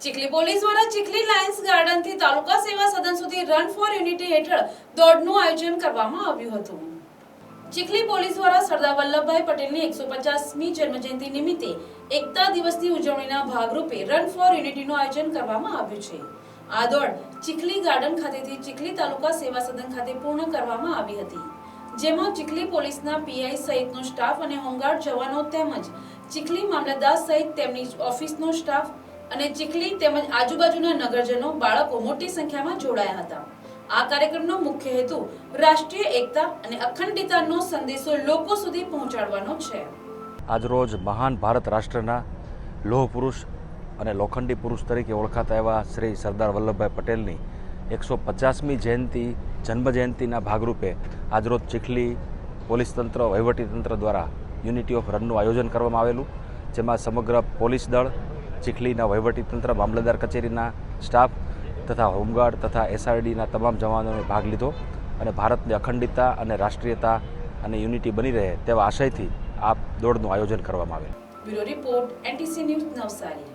Chikhli police દ્વારા Chikhli Lions ગાર્ડનથી તાલુકા સેવા સદન સુધી રન ફોર યુનિટી હેઠળ દોડનું આયોજન કરવામાં આવ્યું હતું. ચીખલી પોલીસ દ્વારા સરદાર વલ્લભભાઈ પટેલની એકસો પચાસમી જન્મજયંતિ નિમિત્તે એકતા દિવસની ઉજવણીના ભાગરૂપે રન ફોર યુનિટીનું આયોજન કરવામાં આવ્યું છે. આ દોડ ચીખલી ગાર્ડન ખાતેથી ચીખલી તાલુકા સેવા સદન ખાતે પૂર્ણ કરવામાં આવી હતી. જેમાં ચીખલી પોલીસના પીઆઈ સહિતનો સ્ટાફ અને હોમગાર્ડ જવાનો તેમજ ચીખલી મામલતદાર સહિત તેમની ઓફિસનો સ્ટાફ અને ચીખલી તેમજ આજુબાજુના નગરજનો બાળકો મોટી સંખ્યામાં જોડાયા હતા. આ કાર્યક્રમનો મુખ્ય હેતુ રાષ્ટ્રીય એકતા અને અખંડિતતાનો સંદેશો લોકો સુધી પહોંચાડવાનો છે. આજરોજ મહાન ભારત રાષ્ટ્રના લોહ પુરુષ અને લોખંડી પુરુષ તરીકે ઓળખાતા એવા શ્રી સરદાર વલ્લભભાઈ પટેલની એકસો પચાસમી જયંતિ, જન્મ જયંતિના ભાગરૂપે આજરોજ ચીખલી પોલીસ તંત્ર, વહીવટી તંત્ર દ્વારા યુનિટી ઓફ રનનું આયોજન કરવામાં આવેલું, જેમાં સમગ્ર પોલીસ દળ ચીખલીના વહીવટી તંત્ર મામલતદાર કચેરીના સ્ટાફ તથા હોમગાર્ડ તથા એસઆરડીના તમામ જવાનોએ ભાગ લીધો અને ભારતની અખંડિતતા અને રાષ્ટ્રીયતા અને યુનિટી બની રહે તેવા આશયથી આ દોડનું આયોજન કરવામાં આવેલ. Bureau report, NTC news Navsari.